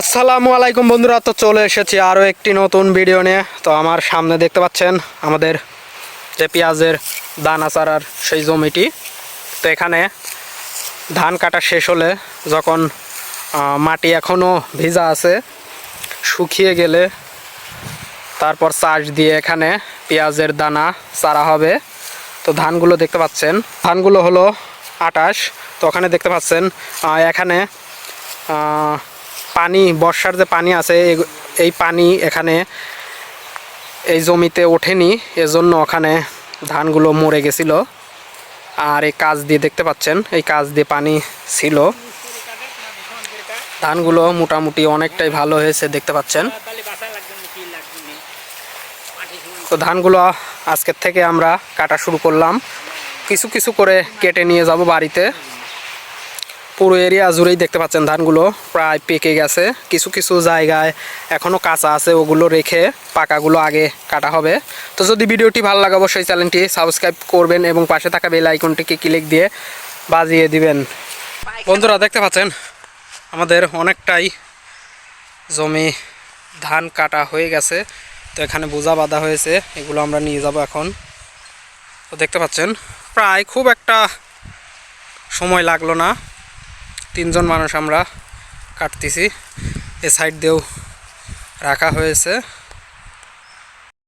আসসালামু আলাইকুম বন্ধুরা, তো চলে এসেছি আরও একটি নতুন ভিডিও নিয়ে। তো আমার সামনে দেখতে পাচ্ছেন আমাদের যে পেঁয়াজের দানা চারার সেই জমিটি। তো এখানে ধান কাটা শেষ হলে যখন মাটি এখনও ভিজা আছে, শুকিয়ে গেলে তারপর চাষ দিয়ে এখানে পেঁয়াজের দানা চারা হবে। তো ধানগুলো দেখতে পাচ্ছেন, ধানগুলো হলো আটাশ। তো ওখানে দেখতে পাচ্ছেন এখানে পানি, বর্ষার যে পানি আছে, এই পানি এখানে এই জমিতে ওঠেনি। এজন্য ওখানে ধানগুলো মরে গেছিল। আর এই কাজ দিয়ে দেখতে পাচ্ছেন, এই কাজ দিয়ে পানি ছিল। ধানগুলো মোটামুটি অনেকটাই ভালো হয়েছে, দেখতে পাচ্ছেন। তো ধানগুলো আজকের থেকে আমরা কাটা শুরু করলাম। কিছু কিছু করে কেটে নিয়ে যাব বাড়িতে। পুরো এরিয়া জুড়েই দেখতে পাচ্ছেন ধানগুলো প্রায় পেকে গেছে। কিছু কিছু জায়গায় এখনও কাঁচা আছে, ওগুলো রেখে পাকাগুলো আগে কাটা হবে। তো যদি ভিডিওটি ভালো লাগে, অবশ্যই চ্যানেলটি সাবস্ক্রাইব করবেন এবং পাশে থাকা বেল আইকনটিকে ক্লিক দিয়ে বাজিয়ে দিবেন। বন্ধুরা, দেখতে পাচ্ছেন? আমাদের অনেকটাই জমি ধান কাটা হয়ে গেছে। তো এখানে বোঝা বাঁধা হয়েছে, এগুলো আমরা নিয়ে যাব এখন। তো দেখতে পাচ্ছেন? প্রায় খুব একটা সময় লাগল না। তিনজন মানুষ আমরা কাটতেছি। এ সাইড দিয়েও রাখা হয়েছে।